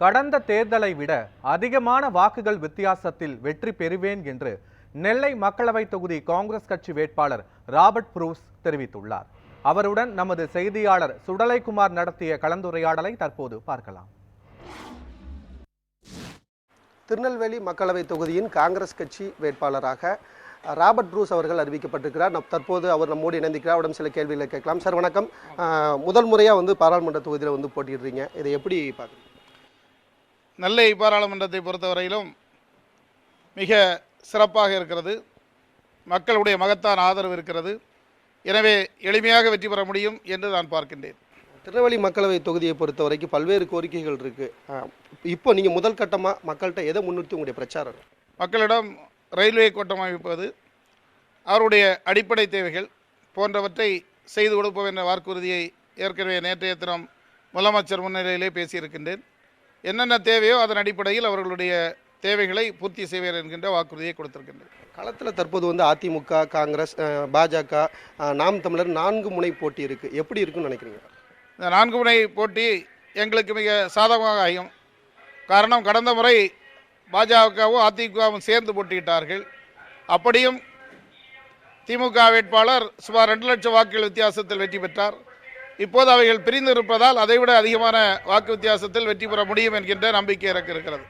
கடந்த தேர்தலை விட அதிகமான வாக்குகள் வித்தியாசத்தில் வெற்றி பெறுவேன் என்று நெல்லை மக்களவை தொகுதி காங்கிரஸ் கட்சி வேட்பாளர் ராபர்ட் புரூஸ் தெரிவித்துள்ளார். அவருடன் நமது செய்தியாளர் சுடலைக்குமார் நடத்திய கலந்துரையாடலை தற்போது பார்க்கலாம். திருநெல்வேலி மக்களவை தொகுதியின் காங்கிரஸ் கட்சி வேட்பாளராக ராபர்ட் ப்ரூஸ் அவர்கள் அறிவிக்கப்பட்டிருக்கிறார். நம் தற்போது அவர் நம்மோடு இணைந்திருக்கிறார். உடம்பு சில கேள்விகளை கேட்கலாம். சார் வணக்கம். முதல் முறையாக வந்து பாராளுமன்ற தொகுதியில் வந்து போட்டிடுறீங்க இதை எப்படி பார்க்குறீங்க? நெல்லை பாராளுமன்றத்தை பொறுத்தவரையிலும் மிக சிறப்பாக இருக்கிறது. மக்களுடைய மகத்தான ஆதரவு இருக்கிறது. எனவே எளிமையாக வெற்றி பெற முடியும் என்று நான் பார்க்கின்றேன். திருநெல்வேலி மக்களவை தொகுதியை பொறுத்த வரைக்கும் பல்வேறு கோரிக்கைகள் இருக்கு. அஹ், இப்போ நீங்கள் முதல் கட்டமாக மக்கள்கிட்ட எதை முன்னிறுத்தி உங்களுடைய பிரச்சாரம்? மக்களிடம் ரயில்வே கோட்டம் அமைப்பது அவருடைய அடிப்படை தேவைகள் போன்றவற்றை செய்து கொடுப்போம் என்ற வாக்குறுதியை ஏற்கனவே நேற்றைய தினம் முதலமைச்சர் முன்னிலையிலே பேசியிருக்கின்றேன். என்னென்ன தேவையோ அதன் அடிப்படையில் அவர்களுடைய தேவைகளை பூர்த்தி செய்வேன் என்கின்ற வாக்குறுதியை கொடுத்திருக்கின்றேன். களத்தில் தற்போது வந்து அதிமுக காங்கிரஸ் பாஜக நாம் தமிழர் நான்கு முனை போட்டி இருக்கு. எப்படி இருக்குன்னு நினைக்கிறீங்க? இந்த நான்கு முனை போட்டி எங்களுக்கு மிக சாதகமாக ஆகும் காரணம் கடந்த முறை பாஜகவும் அதிமுகவும் சேர்ந்து போட்டியிட்டார்கள். அப்படியும் திமுக வேட்பாளர் சுமார் ரெண்டு லட்சம் வாக்குகள் வித்தியாசத்தில் வெற்றி பெற்றார். இப்போது அவைகள் பிரிந்து இருப்பதால் அதைவிட அதிகமான வாக்கு வித்தியாசத்தில் வெற்றி பெற முடியும் என்கின்ற நம்பிக்கை எனக்கு இருக்கிறது.